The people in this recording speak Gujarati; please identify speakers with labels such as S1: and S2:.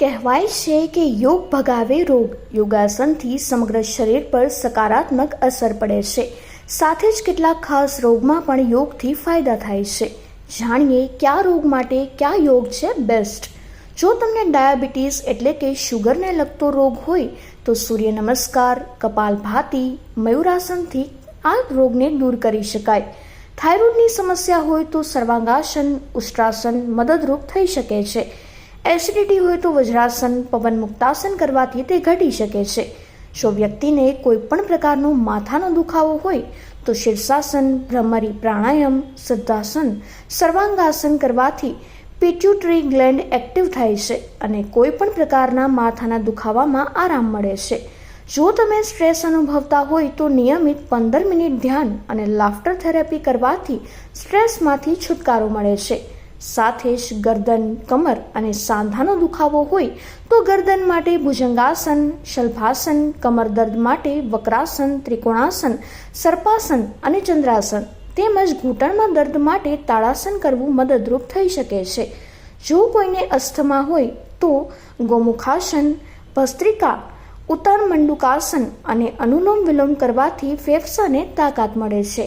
S1: કહેવાય છે કે યોગ ભગાવે રોગ. યોગાસનથી સમગ્ર શરીર પર સકારાત્મક અસર પડે છે. સાથે જ કેટલાક ખાસ રોગમાં પણ યોગથી ફાયદા થાય છે. જાણીએ કયા રોગ માટે કયા યોગ છે બેસ્ટ જો તમને ડાયાબિટીસ એટલે કે શુગરને લગતો રોગ હોય, તો સૂર્ય નમસ્કાર કપાલભાતી મયુરાસનથી આ રોગને દૂર કરી શકાય. થાઇરોઇડની સમસ્યા હોય તો સર્વાંગાસન, ઉષ્ટ્રાસન મદદરૂપ થઈ શકે છે. એસિડિટી હોય તો વજ્રાસન, પવન મુક્તાસન કરવાથી તે ઘટી શકે છે. જો વ્યક્તિને કોઈ પણ પ્રકારનો માથાનો દુખાવો હોય, તો શીર્ષાસન, ભ્રમરી પ્રાણાયામ સિદ્ધાસન સર્વાંગાસન કરવાથી પિટ્યુટરી ગ્લેન્ડ એક્ટિવ થાય છે અને કોઈ પણ પ્રકારના માથાના દુખાવામાં આરામ મળે છે. જો તમે સ્ટ્રેસ અનુભવતા હોય તો નિયમિત પંદર મિનિટ ધ્યાન અને લાફ્ટર થેરેપી કરવાથી સ્ટ્રેસમાંથી છુટકારો મળે છે. સાથે જ ગરદન, કમર અને સાંધાનો દુખાવો હોય તો ગરદન માટે ભુજંગાસન, શલ્ભાસન, કમર દર્દ માટે વક્રાસન, ત્રિકોણાસન, સર્પાસન અને ચંદ્રાસન તેમજ ઘૂંટણમાં દર્દ માટે તાળાસન કરવું મદદરૂપ થઈ શકે છે. જો કોઈને અસ્થમા હોય તો ગોમુખાસન, ભસ્ત્રિકા ઉત્તાન મંડુકાસન અને અનુલોમ વિલોમ કરવાથી ફેફસાને તાકાત મળે છે.